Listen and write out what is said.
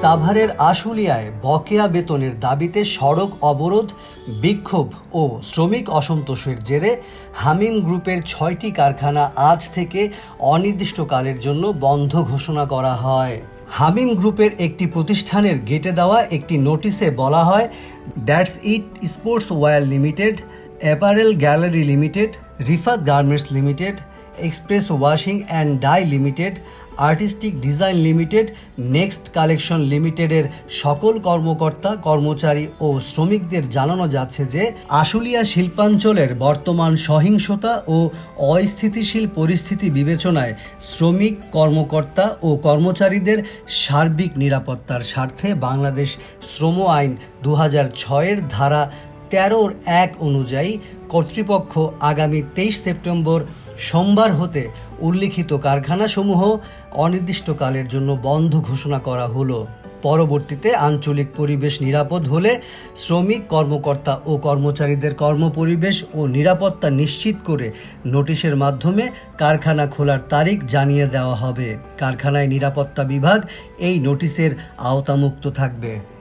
সাভারের আশুলিয়ায় বকেয়া বেতনের দাবিতে সড়ক অবরোধ, বিক্ষোভ ও শ্রমিক অসন্তোষের জেরে হামিম গ্রুপের ছয়টি কারখানা আজ থেকে অনির্দিষ্টকালের জন্য বন্ধ ঘোষণা করা হয়। হামিম গ্রুপের একটি প্রতিষ্ঠানের গেটে দেওয়া একটি নোটিশে বলা হয়, That's It Sportswear Limited, Apparel Gallery Limited, Rifat Garments Limited, Express Washing and Dye Limited Artistic Design Limited, Next Collection লিমিটেডের সকল কর্মকর্তা, কর্মচারী ও শ্রমিকদের জানানো যাচ্ছে যে আশুলিয়া শিল্পাঞ্চলের বর্তমান সহিংসতা ও অস্থিতিশীল পরিস্থিতি বিবেচনায় শ্রমিক, কর্মকর্তা ও কর্মচারীদের সার্বিক নিরাপত্তার স্বার্থে বাংলাদেশ শ্রম আইন দু হাজার ছয়ের ধারা তেরোর এক অনুযায়ী কর্তৃপক্ষ আগামী তেইশ সেপ্টেম্বর সোমবার হতে উল্লিখিত কারখানাসমূহ অনির্দিষ্টকালের জন্য বন্ধ ঘোষণা করা হলো। পরবর্তীতে আঞ্চলিক পরিবেশ নিরাপদ হলে শ্রমিক, কর্মকর্তা ও কর্মচারীদের কর্মপরিবেশ ও নিরাপত্তা নিশ্চিত করে নোটিশের মাধ্যমে কারখানা খোলার তারিখ জানিয়ে দেওয়া হবে। কারখানায় নিরাপত্তা বিভাগ এই নোটিশের আওতামুক্ত থাকবে।